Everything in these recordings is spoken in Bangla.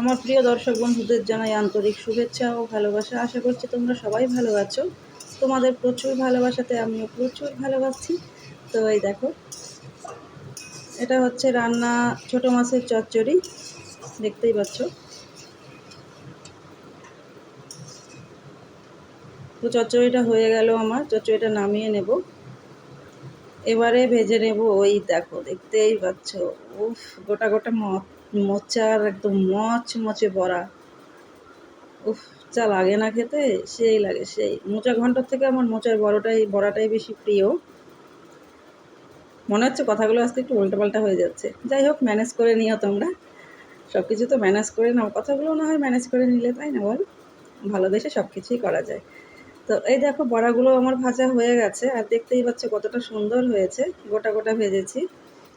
আমার প্রিয় দর্শক বন্ধুদের জানাই আন্তরিক শুভেচ্ছা ও ভালোবাসা। আশা করছি তোমরা সবাই ভালো আছো। তোমাদের প্রচুর ভালোবাসাতে আমিও প্রচুর ভালোবাসছি তো এই দেখো, এটা হচ্ছে রান্না ছোট মাছের চচ্চড়ি, দেখতেই পাচ্ছ। তো চচ্চড়িটা হয়ে গেল আমার, চচ্চড়িটা নামিয়ে নেব। এবারে ভেজে নেব ওই দেখো, দেখতেই পাচ্ছ। উফ, গোটা গোটা মোচার একদম মচ মচে বড়া। উফ, যা লাগে না খেতে, সেই লাগে, সেই। মোচা ঘণ্টার থেকে আমার মোচার বড়টাই, বড়াটাই বেশি প্রিয়। মনে হচ্ছে কথাগুলো আজকে একটু উল্টোপাল্টা হয়ে যাচ্ছে। যাই হোক, ম্যানেজ করে নিও তোমরা। সব কিছু তো ম্যানেজ করে নাও। কথাগুলো না হয় ম্যানেজ করে নিলে তাই না বল? ভালোবেসে সব কিছুই করা যায়। তো এই দেখো বড়াগুলো আমার ভাজা হয়ে গেছে, আর দেখতেই পাচ্ছ কতটা সুন্দর হয়েছে। গোটা গোটা ভেজেছি।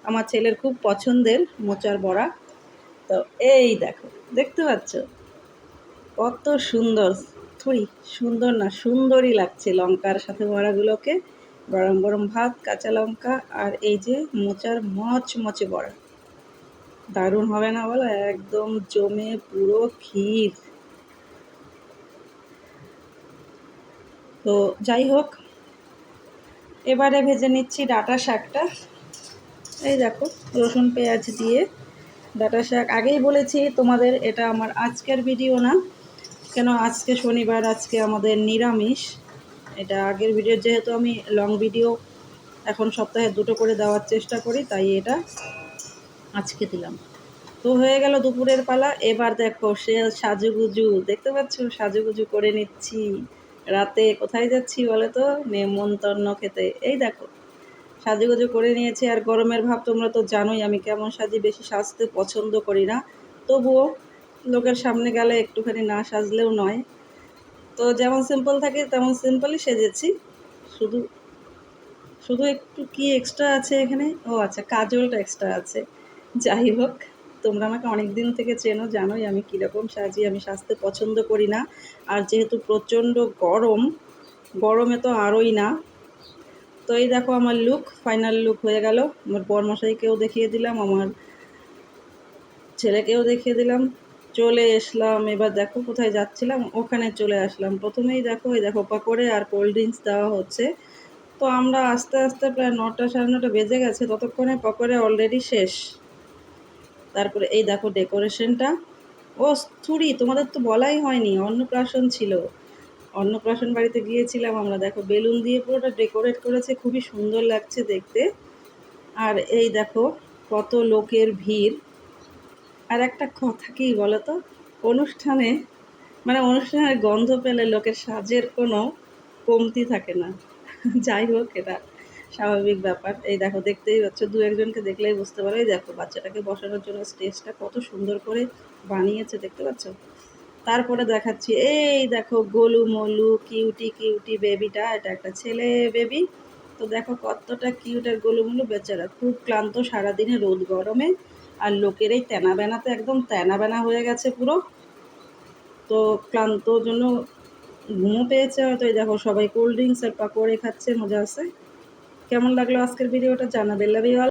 আমার ছেলের খুব পছন্দের মোচার বড়া। তো এই দেখো, দেখতে পাচ্ছ? কত সুন্দর, থুই, সুন্দর না, সুন্দরই লাগছে লঙ্কার সাথে বড়াগুলোকে। গরম গরম ভাত, কাঁচা লঙ্কা, আর এই যে মোচার মচ মচে বড়া। দারুণ হবে না বলো? একদম জমে পুরো ক্ষীর। তো যাই হোক, এবারে ভেজে নিচ্ছি ডাটা শাকটা। এই দেখো, রসুন, পেঁয়াজ দিয়ে ডাটা শাক। আগেই বলেছি তোমাদের, এটা আমার আজকের ভিডিও না। কেন আজকে শনিবার, আজকে আমাদের নিরামিষ। এটা আগের ভিডিও যেহেতু আমি লং ভিডিও এখন সপ্তাহে দুটো করে দেওয়ার চেষ্টা করি, তাই এটা আজকে দিলাম। তো হয়ে গেল দুপুরের পালা। এবার দেখো সে সাজুগুজু, দেখতে পাচ্ছ? সাজুগুজু করে নিচ্ছি। রাতে কোথায় যাচ্ছি বলে তো নেমন্তন্ন খেতে। এই দেখো, সাজুগুজু করে নিয়েছি আর গরমের ভাব তোমরা তো জানোই, আমি কেমন সাজি বেশি সাজতে পছন্দ করি না। তবুও লোকের সামনে গেলে একটুখানি না সাজলেও নয়। তো যেমন সিম্পল থাকে, তেমন সিম্পলই সেজেছি। শুধু শুধু একটু কি এক্সট্রা আছে এখানে? ও আচ্ছা কাজলটা এক্সট্রা আছে। যাই হোক। তোমরা আমাকে অনেক দিন থেকে চেনো, জানোই আমি কীরকম সাজি, আমি সাজতে পছন্দ করি না। আর যেহেতু প্রচণ্ড গরম, গরমে তো আরোই না। তো এই দেখো আমার লুক ফাইনাল লুক হয়ে গেল। আমার বরমশাইকেও দেখিয়ে দিলাম, আমার ছেলেকেও দেখিয়ে দিলাম। চলে এসলাম, এবার দেখো কোথায় যাচ্ছিলাম, ওখানে চলে আসলাম। প্রথমেই দেখো, এই দেখো পাকড়ে আর কোল্ড ড্রিঙ্কস দেওয়া হচ্ছে। তো আমরা আস্তে আস্তে প্রায় নটা, সাড়ে নটা বেজে গেছে, ততক্ষণে পকোড়ে অলরেডি শেষ। তারপরে এই দেখো ডেকোরেশনটা। ও ছুরি তোমাদের তো বলাই হয়নি, অন্নপ্রাশন ছিল। অন্নপ্রাশন বাড়িতে গিয়েছিলাম আমরা, দেখো বেলুন দিয়ে পুরোটা ডেকোরেট করেছে, খুবই সুন্দর লাগছে দেখতে। আর এই দেখো কত লোকের ভিড়। আর একটা কথা কি বলো তো অনুষ্ঠানে মানে অনুষ্ঠানের গন্ধ পেলে লোকের সাজের কোনো কমতি থাকে না। যাই হোক, এটা স্বাভাবিক ব্যাপার। এই দেখো, দেখতেই পাচ্ছ, দু একজনকে দেখলেই বুঝতে পারো এই দেখো, বাচ্চাটাকে বসানোর জন্য স্টেজটা কত সুন্দর করে বানিয়েছে, দেখতে পাচ্ছ? তারপরে দেখাচ্ছি, এই দেখো, গোলু মলু, কিউটি কিউটি বেবিটা, এটা একটা ছেলে বেবি। তো দেখো, কতটা কিউট আর গোলুমুলু বেচারা। খুব ক্লান্ত সারাদিনে, রোদ গরমে, আর লোকের এই তেনা বেনাতে একদম তেনা বেনা হয়ে গেছে পুরো। তো ক্লান্ত জন্য ঘুমও পেয়েছে, হয়তো এই দেখো, সবাই কোল্ড ড্রিঙ্কস আর পাকোড়ে খাচ্ছে, মজা আছে। কেমন লাগল আজকের ভিডিওটা জানাবেন? লাভ